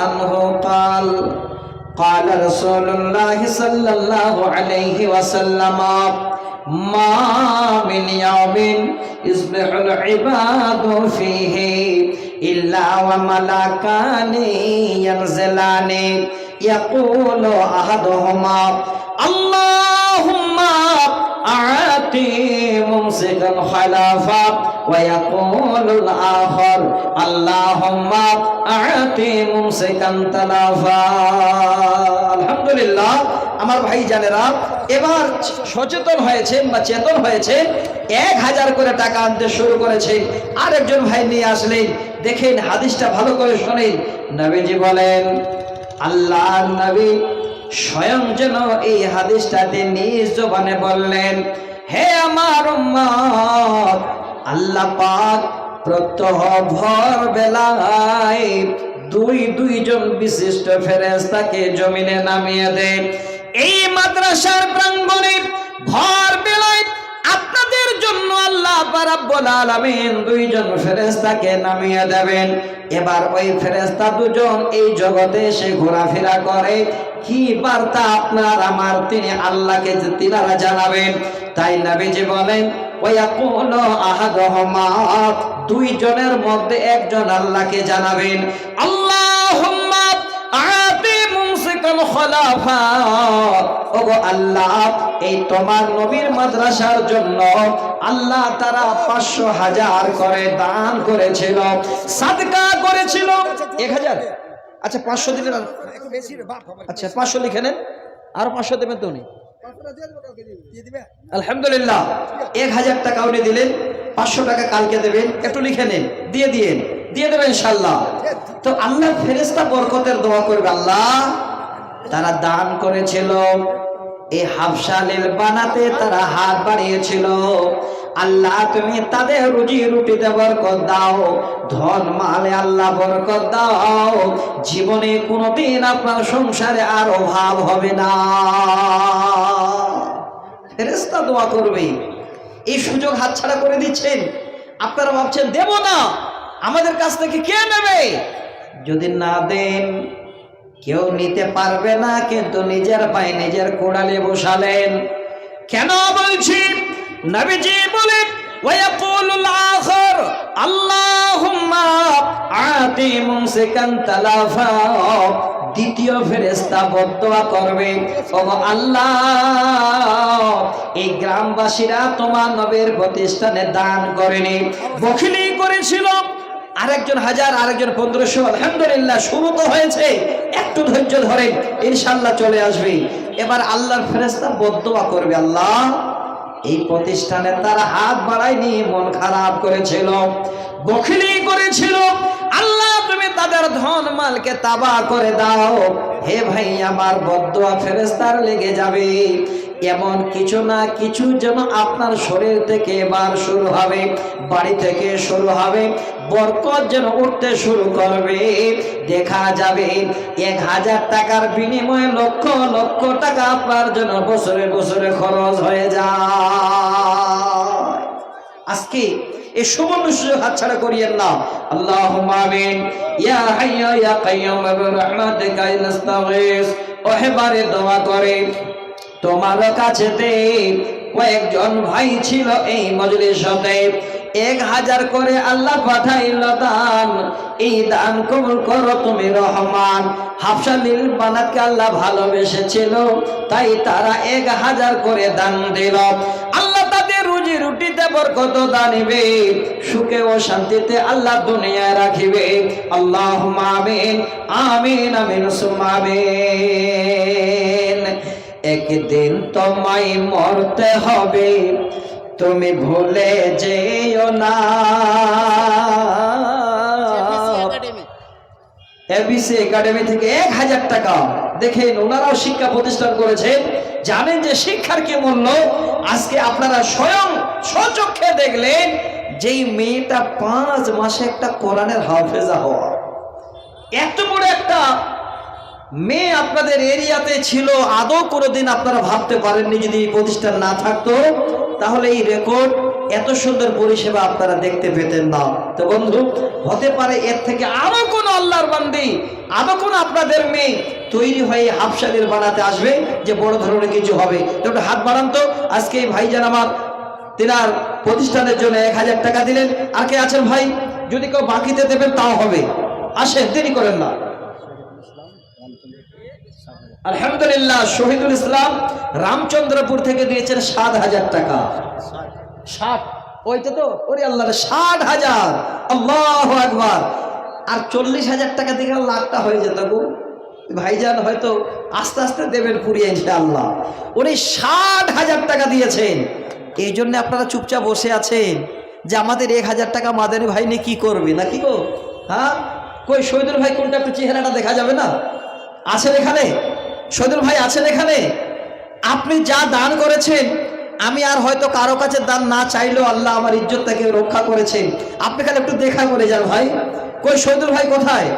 عنه قال قال رسول الله صلى الله عليه وسلم ما من يوم يصبح العباد فيه إلا وملكان ينزلان. يقول أحدهما اللهم أعطي ممسكا خلافا ويقول الآخر اللهم أعطي ممسكا تلافا الحمد لله আমার ভাই জানেরা এবার সচেতন হয়েছেন বা চেতন হয়েছেন এক হাজার করে টাকা আনতে শুরু করেছে আরেকজন ভাই নিয়ে আসলেন দেখেন হাদিসটা ভালো করে শোনেন নবীজি বলেন আল্লাহ নবী স্বয়ং যেন এই হাদিসটাতে নিজ জবানে বললেন, হে আমার আল্লাহ পাক প্রত্যহ ভর বেলায় দুই দুইজন বিশিষ্ট ফেরেশতাকে জমিনে নামিয়ে দেন। এই মাদ্রাসার প্রাঙ্গণে ভর বেলায় আপনাদের জন্য আল্লাহ রাব্বুল আলামিন দুইজন ফেরেশতাকে নামিয়ে দেবেন। এবার ওই ফেরেশতা দুজন এই জগতে এসে ঘোরাফেরা করে। কি বার্তা আপনার আমার, তিনি আল্লাহকে তিনারা জানাবেন, তাই নবীজি বলেন দুইজনের মধ্যে একজন আল্লাহকে জানাবেন। ওগো আল্লাহ এই তোমার নবীর মাদ্রাসার জন্য আল্লাহ তারা পাঁচশো হাজার করে দান করেছিল, সাদকা করেছিল। এক হাজার? আচ্ছা পাঁচশো দিলেন আচ্ছা পাঁচশো লিখে নেন। আর পাঁচশো দেবেন তো উনি। দিয়ে দিয়ে দিয়ে আলহামদুলিল্লাহ, এক হাজার টাকা উনি দিলেন। পাঁচশো টাকা কালকে দেবেন। একটু লিখে নেন, দিয়ে দিয়েন। দিয়ে দেবেন ইনশাল্লাহ তো আল্লাহ ফেরেস্তা বরকতের দোয়া করবে আল্লাহ। তারা দান করেছিল। এই হাফসালিল বানাতে তারা হাত বাড়িয়েছিল। আল্লাহ, তুমি তাদের রুজি রুটিতে বরকত দাও, ধন, মালে আল্লাহ বরকত দাও। জীবনে কোনোদিন আপনার সংসারে আর অভাব হবে না। ফেরেস্তা দোয়া করবে। এই সুযোগ হাতছাড়া করে দিচ্ছেন। আপনারা ভাবছেন, দেব না, আমাদের কাছ থেকে কে নেবে? যদি না দেন কেউ নিতে পারবে না, কিন্তু নিজের পায়ে নিজের কোড়ালে বসালেন। কেন বলছি? নবীজি বলেন দ্বিতীয় করবে আল্লাহ, এই গ্রামবাসীরা তোমার প্রতিষ্ঠানে দান করেনি। বখিলি করেছিল আরেকজন হাজার, আরেকজন পনেরোশো, আলহামদুলিল্লাহ, শুরু তো হয়েছে। একটু ধৈর্য ধরে ইনশাল্লাহ চলে আসবে। এবার আল্লাহর ফেরেস্তা বদোয়া করবে, আল্লাহ, এই প্রতিষ্ঠানে তারা হাত বাড়ায়নি, মন খারাপ করেছিল বখিলি করেছিল। আল্লাহ, তুমি তাদের ধন মালকে তাবা করে দাও। হে ভাই, আমার বদুয়া ফেরেস্তার লেগে যাবে। এমন কিছু না কিছু যেন আপনার শরীর থেকে এবার শুরু হবে, বাড়ি থেকে শুরু হবে, বরকত যেন উঠতে শুরু করবে। দেখা যাবে এক হাজার টাকার বিনিময়ে লক্ষ লক্ষ টাকা আপনার জন্য বছরে বছরে খরচ হয়ে যায়। আজকে এই সুবর্ণ সুযোগ হাতছাড়া করিয়েন না। আল্লাহ আমিন। ইয়া হাইয়া ইয়া কাইয়ুম বিরহমাতিকা নাস্তাগীস ওহেবারে দোয়া করে। তোমার কাছেতে কয়েকজন ভাই ছিল এই মজুরি মজলিসতে এক হাজার করে আল্লাহ পাঠাইল দান। এই দান কবুল করো তুমি রহমান। হাফসালিল বানাতকে আল্লাহ ভালোবেসেছিল, তাই তারা এক হাজার করে দান দিল। আল্লাহ তাদের রুজি রুটিতে বরকত দানিবে সুখে ও শান্তিতে আল্লাহ দুনিয়ায় রাখিবে। আল্লাহ আমিন আমিন আমিন সুমামিন একদিন তোমায় মরতে হবে। তুমি ভুলে যেও না। ABC academy. থেকে এক হাজার টাকা। দেখেন ওনারাও শিক্ষা প্রতিষ্ঠান করেছেন। জানেন যে শিক্ষার কি মূল্য? আজকে আপনারা স্বয়ং স্বচক্ষে দেখলেন যেই মেয়েটা পাঁচ মাসে একটা কোরআনের হাফেজা হওয়া। এত বড় একটা মেয়ে আপনাদের এরিয়াতে ছিল, আদৌ কোনোদিন আপনারা ভাবতে পারেননি যদি এই প্রতিষ্ঠান না থাকতো? তাহলে এই রেকর্ড এত সুন্দর পরিষেবা আপনারা দেখতে পেতেন না। তো বন্ধু, হতে পারে এর থেকে আরও কোন আল্লাহর বান্দি আরও কোন আপনাদের মেয়ে তৈরি হয়ে হাফসালির বানাতে আসবে যে বড় ধরনের কিছু হবে? তো একটু হাত বাড়ান তো। আজকে এই ভাইজান আমার, তেনার প্রতিষ্ঠানের জন্য এক হাজার টাকা দিলেন। আর কে আছেন ভাই? যদি কেউ বাকিতে দেবেন তাও হবে। আসেন, দেরি করেন না। আলহামদুলিল্লাহ শহীদুল ইসলাম রামচন্দ্রপুর থেকে দিয়েছেন সাত হাজার টাকা। ষাট ওইটা তো? ওরে আল্লাহ ষাট হাজার। আল্লাহ একবার আর চল্লিশ হাজার টাকা দিকে লাখটা হয়ে যেত গো। ভাইজান হয়তো আস্তে আস্তে দেবেন পুরিয়ে ইনশাআল্লাহ। উনি ষাট হাজার টাকা দিয়েছেন। এই জন্য আপনারা চুপচাপ বসে আছেন। যে আমাদের এক হাজার টাকা মাদানী ভাই নিয়ে কী করবে নাকি গো? হ্যাঁ? কই শহীদুল ভাই কোনটা একটু চেহারাটা দেখা যাবে না? আছেন এখানে? শহীদুল ভাই আছেন এখানে? আপনি যা দান করেছেন, আমি আর হয়তো কারও কাছে দান না চাইলেও আল্লাহ আমার ইজ্জতটাকে রক্ষা করেছেন। আপনি খালি একটু দেখা করে যান ভাই। কই শহীদুল ভাই কোথায়?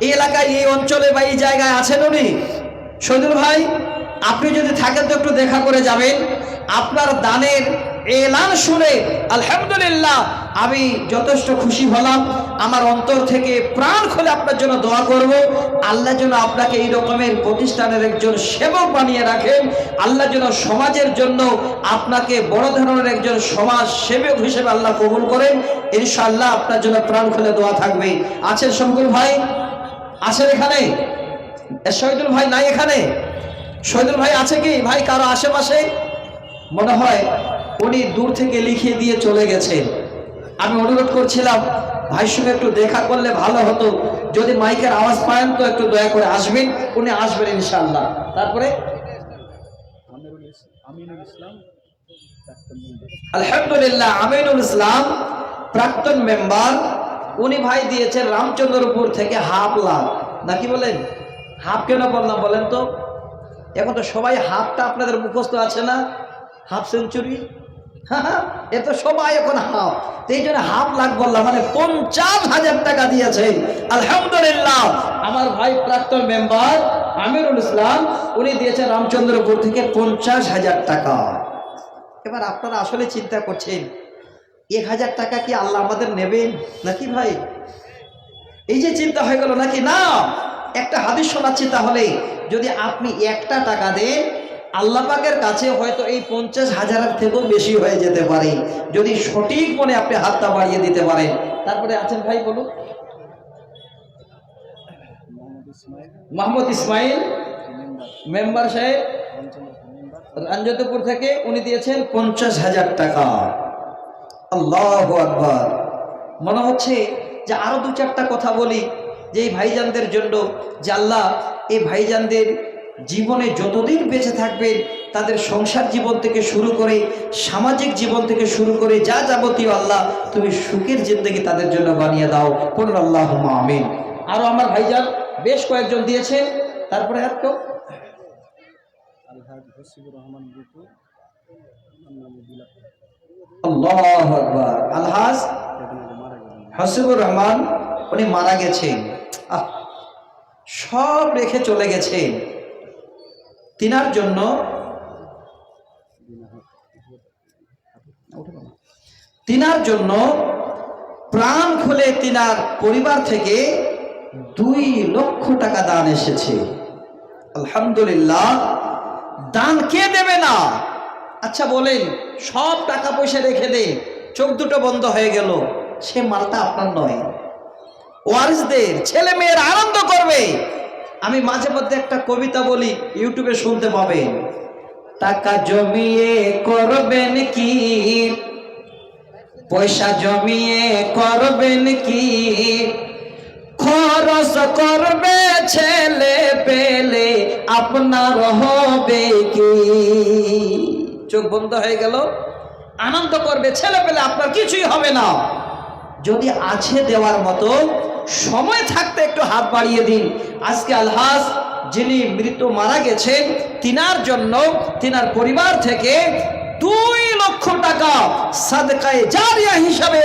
এই এলাকায়, এই অঞ্চলে বা এই জায়গায় আছেন উনি? শহীদুল ভাই, আপনি যদি থাকেন তো একটু দেখা করে যাবেন। আপনার দানের এলান শুনে, আলহামদুলিল্লাহ, আমি যথেষ্ট খুশি হলাম। আমার অন্তর থেকে প্রাণ খুলে আপনার জন্য দোয়া করব। আল্লাহ যেন আপনাকে এই রকমের প্রতিষ্ঠানের একজন সেবক বানিয়ে রাখেন। আল্লাহ যেন সমাজের জন্য আপনাকে বড় ধরনের একজন সমাজ সেবক হিসেবে আল্লাহ কবুল করেন। ইনশাআল্লাহ আপনার জন্য প্রাণ খুলে দোয়া থাকবে। আছেন শঙ্কুল ভাই? আছেন এখানে? শহীদুল ভাই নাই এখানে? শহীদুল ভাই আছে কি? ভাই কারও আশেপাশে? মনে হয় উনি দূর থেকে লিখিয়ে দিয়ে চলে গেছেন। আমি অনুরোধ করছিলাম ভাইয়ের সঙ্গে একটু দেখা করলে ভালো হতো। যদি মাইকের আওয়াজ পান তো একটু দয়া করে আসবেন উনি আসবেন ইনশাআল্লাহ। তারপরে? আলহামদুলিল্লাহ আমিনুল ইসলাম প্রাক্তন মেম্বার উনি ভাই দিয়েছেন রামচন্দ্রপুর থেকে হাফ লাখ নাকি বলেন? হাফ কেন বললাম বলেন তো? এখন তো সবাই হাফটা আপনাদের মুখস্থ আছে না? Half century? এ তো সবাই এখন হাফ। এই জন্য হাফ লাখ বললাম মানে পঞ্চাশ হাজার টাকা দিয়েছে। আলহামদুলিল্লাহ। আমার ভাই প্রাক্তন মেম্বার আমিরুল ইসলাম, উনি দিয়েছেন রামচন্দ্রপুর থেকে পঞ্চাশ হাজার টাকা। এবার আপনারা আসলে চিন্তা করছেন, এক হাজার টাকা কি আল্লাহ আমাদের নেবেন নাকি ভাই? এই যে চিন্তা হয়ে গেল নাকি? না, একটা হাদিস শোনাচ্ছি তাহলে, যদি আপনি একটা টাকা দেন আল্লাহ পাকের কাছে হয়তো এই পঞ্চাশ হাজারের থেকেও বেশি হয়ে যেতে পারে। যদি সঠিক মনে আপনি হাতটা বাড়িয়ে দিতে পারেন। তারপরে আছেন ভাই, বলুন। মোহাম্মদ ইসমাইল, মেম্বার সাহেব, রঞ্জতপুর থেকে উনি দিয়েছেন পঞ্চাশ হাজার টাকা। আল্লাহ আকবার। মনে হচ্ছে যে আরও দু চারটা কথা বলি, যে এই ভাইজানদের জন্য, যে আল্লাহ, এই ভাইজানদের জীবনে যতদিন বেঁচে থাকবেন তাদের সংসার জীবন থেকে শুরু করে সামাজিক জীবন থেকে শুরু করে যা যাবতীয় আল্লাহ তুমি সুখের জিন্দগি তাদের জন্য বানিয়ে দাও। কোন আল্লাহ আমিন। আরও আমার ভাইজান বেশ কয়েকজন দিয়েছে তারপরে আর কেউ? আলহাজ হাসিবুর রহমান উনি মারা গেছেন। আহ, সব রেখে চলে গেছেন। তিনার জন্য তিনার জন্য প্রাণ খুলে তিনার পরিবার থেকে দুই লক্ষ টাকা দান এসেছে। আলহামদুলিল্লাহ। দান কে দেবে না? আচ্ছা বলেন, সব টাকা পয়সা রেখে দে, চোখ দুটো বন্ধ হয়ে গেল। সে মালটা আপনার নয়। ওয়ারিসদের ছেলে মেয়ের আনন্দ করবে। আমি মাঝে মধ্যে একটা কবিতা বলি, ইউটিউবে শুনতে পাবেন টাকা জমিয়ে করবেন কি? পয়সা জমিয়ে করবেন কি? খরচ করবে ছেলে পেলে আপনার হবে কি? চোখ বন্ধ হয়ে গেল। আনন্দ করবে ছেলে পেলে, আপনার কিছুই হবে না। যদি আছে দেওয়ার মতো সময় থাকতে একটু হাত বাড়িয়ে দিন। আজকে আলহাস যিনি মৃত্যু মারা গেছেন, তিনার জন্য, তিনার পরিবার থেকে দুই লক্ষ টাকা সাদকায় জারিয়া হিসাবে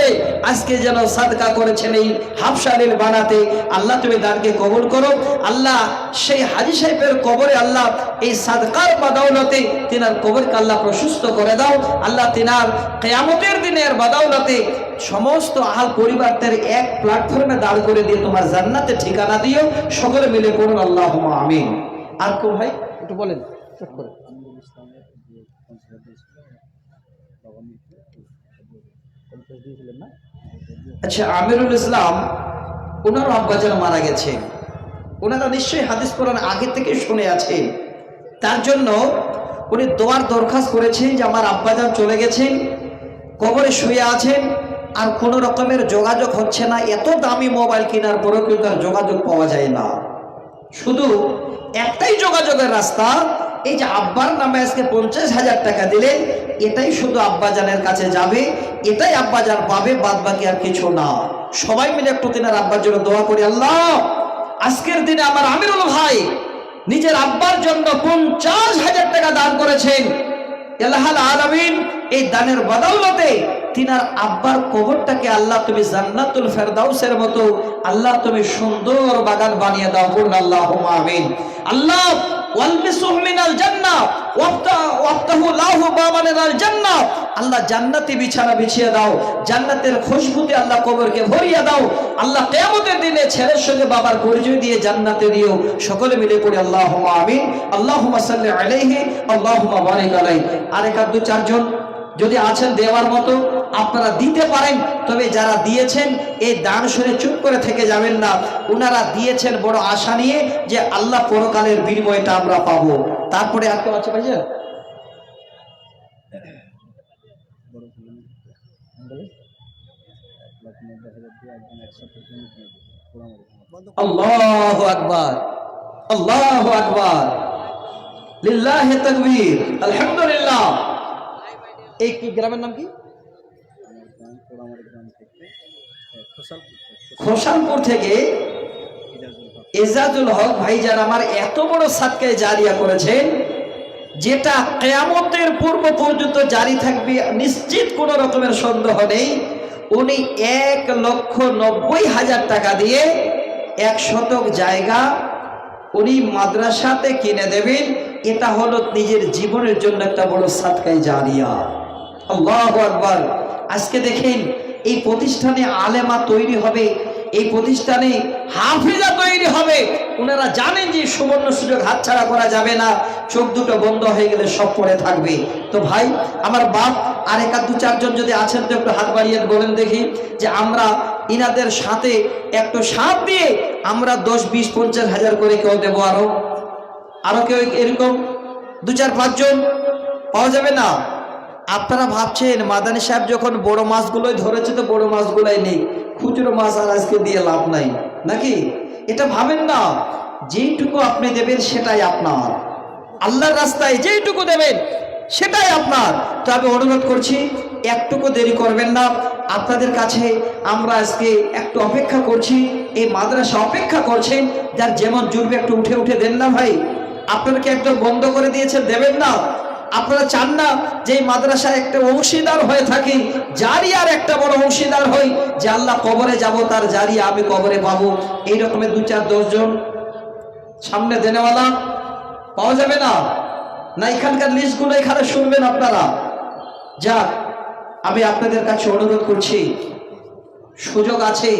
আজকে যেন সাদকা করেছেন এই হাফসালিল বানাতে। আল্লাহ তুমি দানকে কবুল করো। আল্লাহ সেই হাজি সাহেবের কবরে আল্লাহ এই সাদকার বাদাউলতে তিনার কবরকে আল্লাহ প্রশস্ত করে দাও। আল্লাহ তিনার কেয়ামতের দিনের বাদাউলতে সমস্ত আহাল পরিবারদের এক প্ল্যাটফর্মে দাঁড় করে দিয়ে তোমার জান্নাতে ঠিকানা দিও। সকলে মিলে করুন আল্লাহ আমিন। আর কেউ ভাই, একটু বলেন, চট করে। আচ্ছা আমিরুল ইসলাম ওনার আব্বাজান মারা গেছে। ওনারা নিশ্চয়ই হাদিস কোরআন আগে থেকে শুনে আছে। তার জন্য উনি দোয়ার দরখাস্ত করেছেন যে আমার আব্বাজান চলে গেছেন, কবরে শুয়ে আছেন, আর কোনো রকমের যোগাযোগ হচ্ছে না। এত দামি মোবাইল কেনার পরেও কিন্তু আর যোগাযোগ পাওয়া যায় না। শুধু একটাই যোগাযোগের রাস্তা এই যে আব্বার নামে আজকে পঞ্চাশ হাজার টাকা দিলেন, এটাই শুধু আব্বাজানের কাছে যাবে, এটাই আব্বাজান পাবে বাদ বাকি আর কিছু না। সবাই মিলে একটু দিনের আব্বার জন্য দোয়া করি, আল্লাহ, আজকের দিনে আমার আমিরুল ভাই নিজের আব্বার জন্য পঞ্চাশ হাজার টাকা দান করেছেন। এলাহাল আলামিন এই দানের বদৌলতে তিনার আব্বার কবরটাকে আল্লাহ তুমি জান্নাতুল ফেরদাউসের মতো আল্লাহ তুমি সুন্দর বাগান বানিয়ে দাও বলুন আল্লাহ আমিন। আল্লাহ আল্লাহ বিছানা দাও, জান্নাতের আল্লাহ কবরকে দাও। আল্লাহ ছেলের সঙ্গে বাবার দিয়ে সকলে মিলে আল্লাহুম্মা আমিন। আর এক দু চারজন যদি আছেন দেওয়ার মতো আপনারা দিতে পারেন, তবে যারা দিয়েছেন, এই দান শুনে চুপ করে থেকে যাবেন না। ওনারা দিয়েছেন বড় আশা নিয়ে যে আল্লাহ পরকালের বিনিময়টা আমরা পাবো। তারপরে আর কেউ আছে ভাইজান? আকবার। এই কি গ্রামের নাম কি? খোসালপুর থেকে এজাজুল হক ভাইজান আমার এত বড় সাতকায় জারিয়া করেছেন, যেটা কেয়ামতের পূর্ব পর্যন্ত জারি থাকবে, নিশ্চিত কোনো রকমের সন্দেহ নেই। উনি এক লক্ষ নব্বই হাজার টাকা দিয়ে এক শতক জায়গা উনি মাদ্রাসাতে কিনে দেবেন, এটা হলো নিজের জীবনের জন্য একটা বড় সাতকায় জারিয়া। আল্লাহ আজকে দেখেন এই প্রতিষ্ঠানে আলেমা তৈরি হবে, এই প্রতিষ্ঠানে হাফিজা তৈরি হবে। ওনারা জানেন যে সুবর্ণ সুযোগ হাতছাড়া করা যাবে না, চোখ দুটো বন্ধ হয়ে গেলে সব পড়ে থাকবে। তো ভাই, আমার বাপ আর একা দু চারজন যদি আছেন তো একটু হাত বাড়িয়ে বলেন দেখি যে আমরা ইনাদের সাথে একটু সাপ দিয়ে আমরা দশ, বিশ, পঞ্চাশ হাজার করে কেউ দেবো আরও। আরও কেউ এরকম দু চার, পাঁচজন? পাওয়া যাবে না? আপনারা ভাবছেন, মাদানী সাহেব যখন বড় মাছগুলোই ধরেছে তো বড় মাছগুলোই নেই, খুচরো মাছ আর আজকে দিয়ে লাভ নাই, নাকি? এটা ভাবেন না, যেইটুকু আপনি দেবেন সেটাই আপনার। আল্লাহর রাস্তায় যেইটুকু দেবেন, সেটাই আপনার। তো আমি অনুরোধ করছি, একটুকু দেরি করবেন না। আপনাদের কাছে আমরা আজকে একটু অপেক্ষা করছি, এই মাদ্রাসা অপেক্ষা করছেন, যার যেমন জুড়বে একটু উঠে উঠে দেন না ভাই। আপনারা কি একদম বন্ধ করে দিয়েছেন, দেবেন না? আপনারা চান না যে মাদ্রাসায় একটা অংশীদার হয়ে থাকি জারি আর একটা বড় অংশীদার হই, যে আল্লাহ কবরে যাব, তার জারি আমি কবরে পাবো। এই রকমের দু চার দশজন সামনে দেনেওয়ালা, পাওয়া যাবে না। না, এখানকার লিস্টগুলো এখানে শুনবেন আপনারা। যাক, আমি আপনাদের কাছে অনুরোধ করছি, সুযোগ আছে,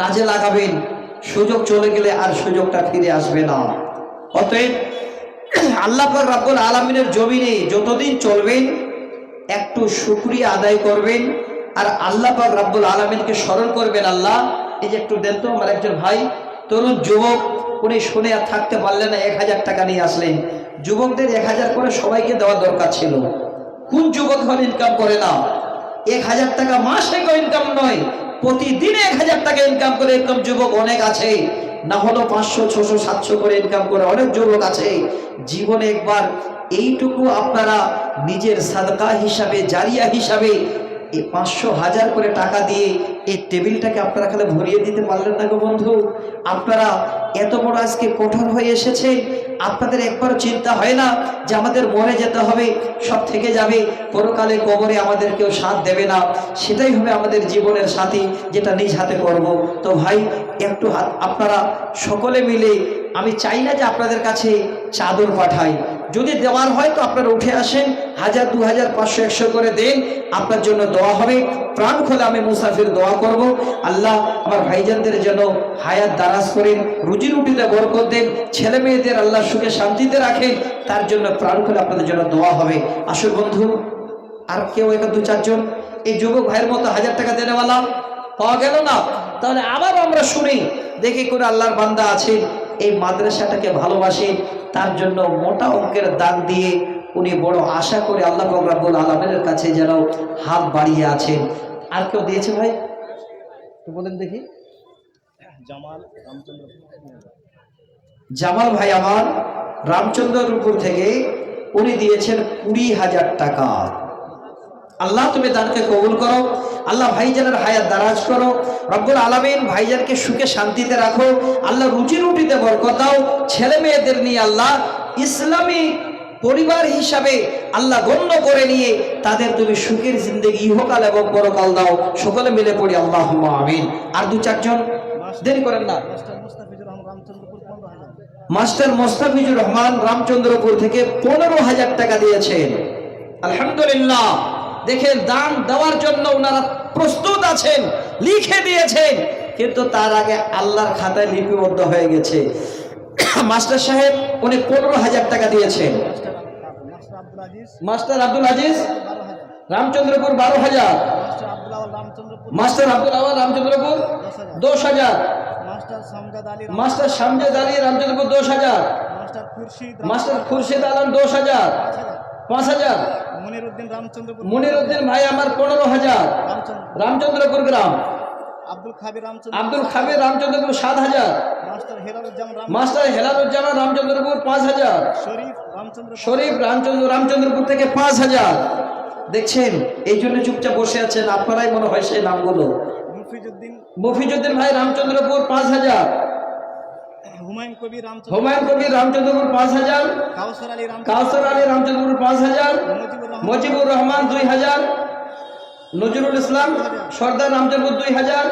কাজে লাগাবেন, সুযোগ চলে গেলে আর সুযোগটা ফিরে আসবে না। অতএব আল্লাহ পাক রাব্বুল আলামিনের জমিনে যতদিন চলবেন, একটু শুকরিয়া আদায় করবেন। আর আল্লাহ পাক রাব্বুল আলামিনকে স্মরণ করবেন, আল্লাহ, এই যে একটু দেন তো আমার একজন ভাই, তরুণ যুবক, উনি শুনে আর থাকতে পারলেন না, এক হাজার টাকা নিয়ে আসলেন। যুবকদের এক হাজার করে সবাইকে দেওয়া দরকার ছিল। কোন যুবক এখন ইনকাম করে না? এক হাজার টাকা মাসে ইনকাম নয়, প্রতিদিন এক হাজার টাকা ইনকাম করে এরকম যুবক অনেক আছে। না হলো পাঁচশো, ছশো, সাতশো করে ইনকাম করে অনেক যুবক আছে। জীবনে একবার এইটুকু আপনারা নিজের সাদকা হিসাবে, জারিয়া হিসাবে এই পাঁচশো হাজার করে টাকা দিয়ে এই টেবিলটাকে আপনারা খালে ভরিয়ে দিতে পারলেন না গো বন্ধু। আপনারা এত বড় আজকে কঠোর হয়ে এসেছে, আপনাদের একবারও চিন্তা হয় না যে আমাদের মরে যেতে হবে, সব থেকে যাবে পরকালে কবরে আমাদের কেউ সাথ দেবে না। সেটাই হবে আমাদের জীবনের সাথী যেটা নিজ হাতে করব। তো ভাই, একটু হাত আপনারা সকলে মিলে, আমি চাই না যে আপনাদের কাছে চাদর পাঠাই যদি দেওয়ার হয় তো আপনারা উঠে আসেন, হাজার, দু হাজার, পাঁচশো, একশো করে দেন, আপনার জন্য দোয়া হবে। প্রাণ খোলে আমি মুসাফির দোয়া করব। আল্লাহ আমার ভাইজানদের যেন হায়াত দারাজ করেন, রুজি রুটিতে বরকত দেন, ছেলে মেয়েদের আল্লাহ সুখে শান্তিতে রাখেন, তার জন্য প্রাণ খোলে আপনাদের জন্য দোয়া হবে। আসল বন্ধু, আর কেউ একটা দু, চারজন? এই যুবক ভাইয়ের মতো হাজার টাকা দেনেওয়ালা পাওয়া গেল না? তাহলে আবার আমরা শুনি, দেখি করে আল্লাহর বান্দা আছে এই মাদ্রাসাটাকে ভালোবাসে তার জন্য মোটা অঙ্কের দান দিয়ে উনি বড় আশা করে আল্লাহ রাব্বুল আলমের কাছে যেন হাত বাড়িয়ে আছেন। আর কেউ দিয়েছে ভাই? বলেন দেখি। জামাল রামচন্দ্র জামাল ভাই আমার রামচন্দ্রপুর থেকে উনি দিয়েছেন কুড়ি হাজার টাকা। আল্লাহ তুমি দানকে কবুল করো। আল্লাহ ভাইজানের হায়াত দারাজ করো। রব্বুল আলমিন ভাইজানকে সুখে শান্তিতে রাখো, আল্লাহ রুচি রুটিতে বরকত দাও, ছেলে মেয়েদের নিয়ে আল্লাহ ইসলামী পরিবার হিসাবে আল্লাহ গণ্য করে নিয়ে তাদের তুমি সুখের জিন্দগি, ইহকাল এবং পরকাল দাও। সকলে মিলে পড়ি আল্লাহ আমিন। আর দু চারজন? দেরি করেন না। মাস্টার মুস্তাফিজুর রহমান রামচন্দ্রপুর থেকে পনেরো হাজার টাকা দিয়েছেন। আলহামদুলিল্লাহ। দেখেন, দান দেওয়ার জন্য ওনারা প্রস্তুত আছেন। লিখে দিয়েছেন কিন্তু তার আগে আল্লাহর খাতায় লিপিবদ্ধ হয়ে গেছে। মাস্টার সাহেব উনি পনেরো হাজার টাকা দিয়েছেন। মাস্টার আব্দুল আজিজ রামচন্দ্রপুর বারো হাজার। মাস্টার আব্দুল আওয়াল রামচন্দ্রপুর দশ হাজার। মাস্টার সামজাদ আলী শামজাদ আলী রামচন্দ্রপুর দশ হাজার। মাস্টার খুরশিদ আলম দশ হাজার পাঁচ হাজার। পাঁচ হাজার মনির উদ্দিন রামচন্দ্রপুর মনির উদ্দিন ভাই আমার পনেরো হাজার। রামচন্দ্রপুর গ্রাম। আব্দুল খাবির রামচন্দ্র আব্দুল খাবির রামচন্দ্রপুর সাত হাজার। মাস্টার হেলালুজ্জামান রামচন্দ্রপুর পাঁচ হাজার। শরীফ রামচন্দ্র রামচন্দ্রপুর থেকে পাঁচ হাজার। দেখছেন এই জন্য চুপচাপ বসে আছেন আপনারাই মনে হয় সেই নামগুলো। মুফিজুদ্দিন মফিজুদ্দিন ভাই রামচন্দ্রপুর পাঁচ হাজার। হুমায়ুন কবির রামচন্দ্রপুর পাঁচ হাজার। কাউসার আলী রামচন্দ্রপুর পাঁচ হাজার। মজিবুর রহমান দুই হাজার। নজরুল ইসলাম সর্দার রামচন্দ্রপুর দুই হাজার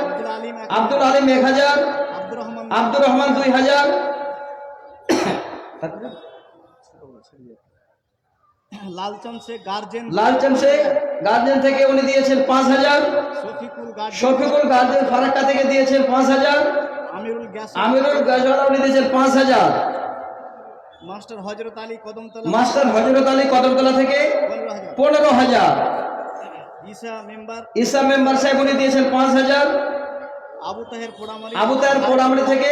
আব্দুল আলিম এক- হাজার আব্দুর রহমান আব্দুর রহমান দুই হাজার। লালচন্দ শেখ গার্জেন লালচন্দ শেখ গার্জেন থেকে উনি দিয়েছেন পাঁচ হাজার। শফিকুল গার্জেন। শফিকুল গার্জেন ফারাক্কা থেকে দিয়েছেন পাঁচ হাজার। আমিরুল গ্যাস। আমিরুল গাজওয়ালা উনি দিয়েছেন পাঁচ হাজার। মাস্টার হজরত আলী কদমতলা। মাস্টার হজরত আলী কদমতলা থেকে পনেরো হাজার পনেরো হাজার ঈসা মেম্বার ইসা মেম্বার সাহেব উনি দিয়েছেন পাঁচ হাজার। আবু তাহের পোড়ামারি। আবু থেকে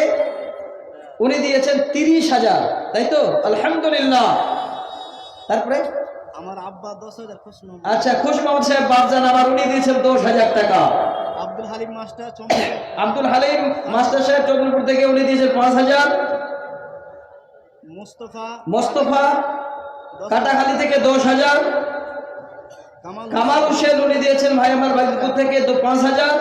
উনি দিয়েছেন তিরিশ হাজার তাই তো? আলহামদুলিল্লাহ। তারপরে? আমার আব্বা দশ হাজার খুশ আচ্ছা খুশ মোহাম্মদ সাহেব আমার উনি দিয়েছেন দশ হাজার টাকা। আব্দুল হালিম মাস্টার আব্দুল হালিম মাস্টার সাহেব চন্দ্রপুর থেকে উনি দিয়েছেন পাঁচ হাজার। মুস্তফা মোস্তফা কাটাখালি থেকে দশ হাজার। কামাল হোসেন উনি দিয়েছেন ভাই আমার বাজিপুর থেকে দু পাঁচ হাজার।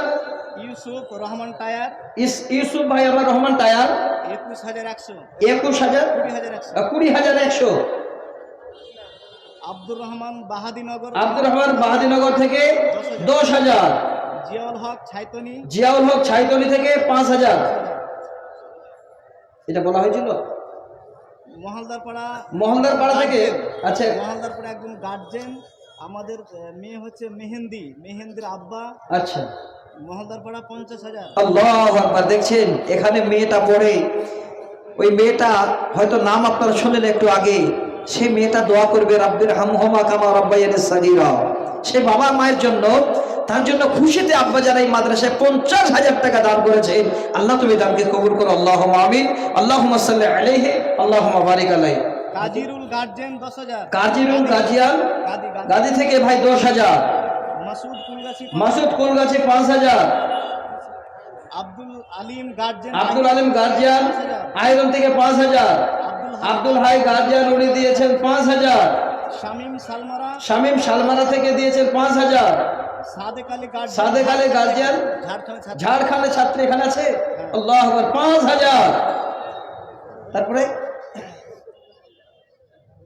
ইউসুফ রহমান টায়ার। ইস- ইউসুফ ভাই আমার রহমান টায়ার। একুশ হাজার একশো। একুশ হাজার? কুড়ি হাজার একশো। আব্দুর রহমান বাহাদিনগর। আব্দুর রহমান বাহাদিনগর থেকে দশ হাজার। জিয়াউল হক ছাইতনি। জিয়াউল হক ছাইতনি থেকে পাঁচ হাজার। এটা বলা হয়েছিল? মহালদার পাড়া মোহনদার পাড়া থেকে আচ্ছা। মহালদার পাড়া একজন গার্জেন। আমাদের মেয়ে হচ্ছে মেহেন্দি মেহেন্দির আব্বা। আচ্ছা। মহালদার পাড়া পঞ্চাশ হাজার। আল্লাহ দেখছেন? এখানে মেয়েটা পড়ে। ওই মেয়েটা হয়তো নাম আপনারা শুনলেন একটু আগে। সে মেয়েটা দোয়া করবে রাব্বির হামহমা কামা রব্বাইয়ানিস সাগীরা। সে বাবা মায়ের জন্য তার জন্য খুশিতে আব্বা যারা এই মাদ্রাসায় পঞ্চাশ হাজার টাকা দান করেছেন আল্লাহ তুমি দানকে কবুল করো। আল্লাহ আমিন। আল্লাহ সাল্লাহ আলাইহি আল্লাহ বারিক আলাইহি। কাজিরুল গার্জেন দশ হাজার। কাজিরুল গাজিয়াল গাদি থেকে ভাই দশ হাজার। মাসুদ কুলগাছি মাসুদ কোলগাছি পাঁচ হাজার। Abdul Alim guardian Abdul Alim guardian iron থেকে পাঁচ হাজার। আব্দুল হাই গার্জিয়ান উনি দিয়েছেন পাঁচ হাজার। শামীম সালমারা। শামীম শালমারা থেকে দিয়েছেন পাঁচ হাজার। সাদেক আলী গার্জিয়ান ঝাড়খণ্ড ছাত্র। এখানে আছে? আল্লাহ আকবার, পাঁচ হাজার। তারপরে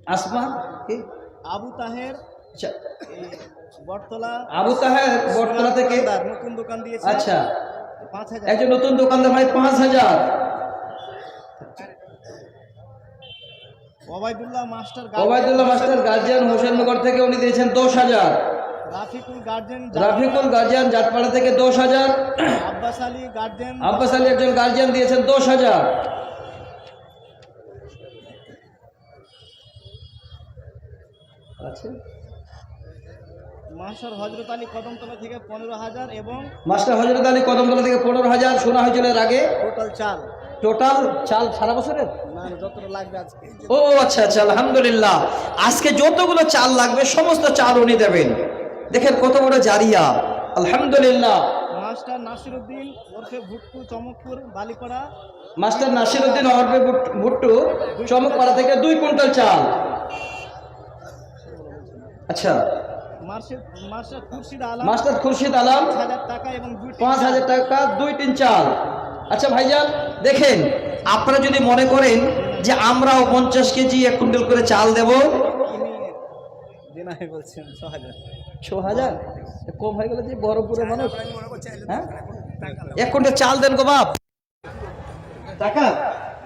আসমা কি? আবু তাহের আচ্ছা, বটতলা আবু তাহের বটতলা থেকে নতুন দোকান দিয়েছে। আচ্ছা। পাঁচ হাজার। একজন নতুন দোকানদার ভাই পাঁচ হাজার। Obaidullah master Obaidullah master guardian Hossainnagar থেকে উনি দিয়েছেন দশ হাজার। রাফিকুল গার্জেন রাফিকুল গার্জিয়ান জাটপাড়া থেকে দশ হাজার। আব্বাস আলী গার্জেন। আব্বাস আলী একজন গার্জিয়ান দিয়েছেন দশ হাজার। আছে। মাস্টার হজরত আলী কদমতলা থেকে পনেরো হাজার এবং মাস্টার হজরত আলী কদমতলা থেকে পনেরো হাজার শোনা হয়েছিল এর আগে। টোটাল চাল। টোটাল চাল সারা বছরের? না যতটা লাগবে আজকে। ও আচ্ছা আচ্ছা আলহামদুলিল্লাহ। আজকে যতগুলো চাল লাগবে সমস্ত চাল উনি দেবেন। দেখেন কত বড় জারিয়া। আলহামদুলিল্লাহ। মাস্টার নাসিরুদ্দিন ওরফে ভুট্টু চমকপুর বালিপাড়া। মাস্টার নাসিরউদ্দিন অর্বে ভুট্টু চমকপাড়া থেকে দুই কুইন্টাল চাল। আচ্ছা। Marshal master Khurshid Alam master Khurshid পাঁচ হাজার টাকা এবং দুইটি পাঁচ হাজার টাকা দুই তিন চাল। আচ্ছা ভাইজান দেখেন আপনারা যদি মনে করেন যে আমরাও পঞ্চাশ কেজি এক কুইন্টাল করে চাল দেব। ছ হাজার ছ হাজার কম হয়ে গেল যে বড়পুরের মানুষ। হ্যাঁ? এক কুইন্টাল চাল দেন গো বাপ। টাকা?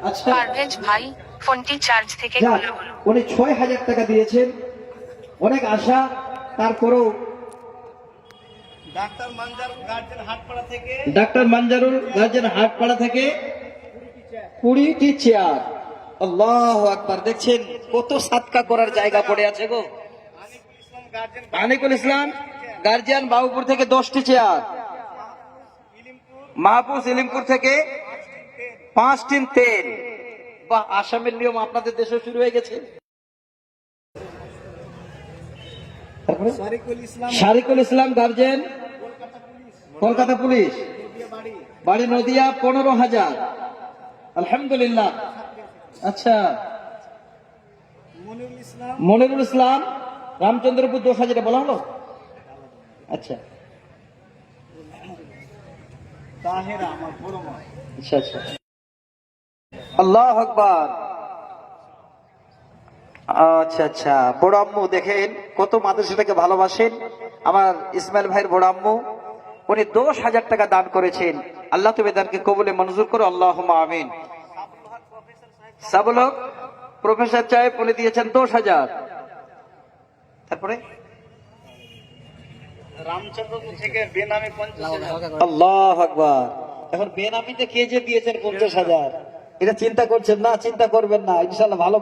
আচ্ছা। ভাই ফোনটি চার্জ থেকে উনি ছয় হাজার টাকা দিয়েছেন। অনেক আশা তারপরেও ডাক্তার মানজারুল গার্জেন হাটপাড়া থেকে কুড়িটি চেয়ার। আল্লাহ আকবার দেখছেন কত সাতকা করার জায়গা পড়ে আছে গো। আনিকুল ইসলাম গার্জিয়ান বাবুপুর থেকে দশটি চেয়ার। মাহপুজ ইলিমপুর থেকে পাঁচ টিন তেল। বা আসামের নিয়ম আপনাদের দেশে শুরু হয়ে গেছে। তারপরে? শারিকুল ইসলাম গার্জেন? কলকাতা পুলিশ। বাড়ি। নদিয়া পনেরো হাজার। আলহামদুলিল্লাহ। আচ্ছা। মনিরুল ইসলাম। রামচন্দ্রপুর দশ হাজারে বলা হলো? আচ্ছা। আচ্ছা আচ্ছা। আল্লাহ আকবার। আচ্ছা আচ্ছা। বড় আম্মু দেখেন কত মাদ্রাসাটাকে ভালোবাসেন। আমার ইসমাইল ভাইয়ের বড় আম্মু উনি দশ হাজার টাকা দান করেছেন। আল্লাহ তুমি দানকে কবুলে মঞ্জুর করো আল্লাহ আমিন। সাবুল হক প্রফেসর উনি দিয়েছেন দশ হাজার। তারপরে? রামচন্দ্রপুর থেকে বেনামে আল্লাহ আকবার। এখন বেনামিতে কে যে দিয়েছেন পঞ্চাশ হাজার? এটা চিন্তা করছেন না চিন্তা করবেন না। ইনশাল্লাহ ভালো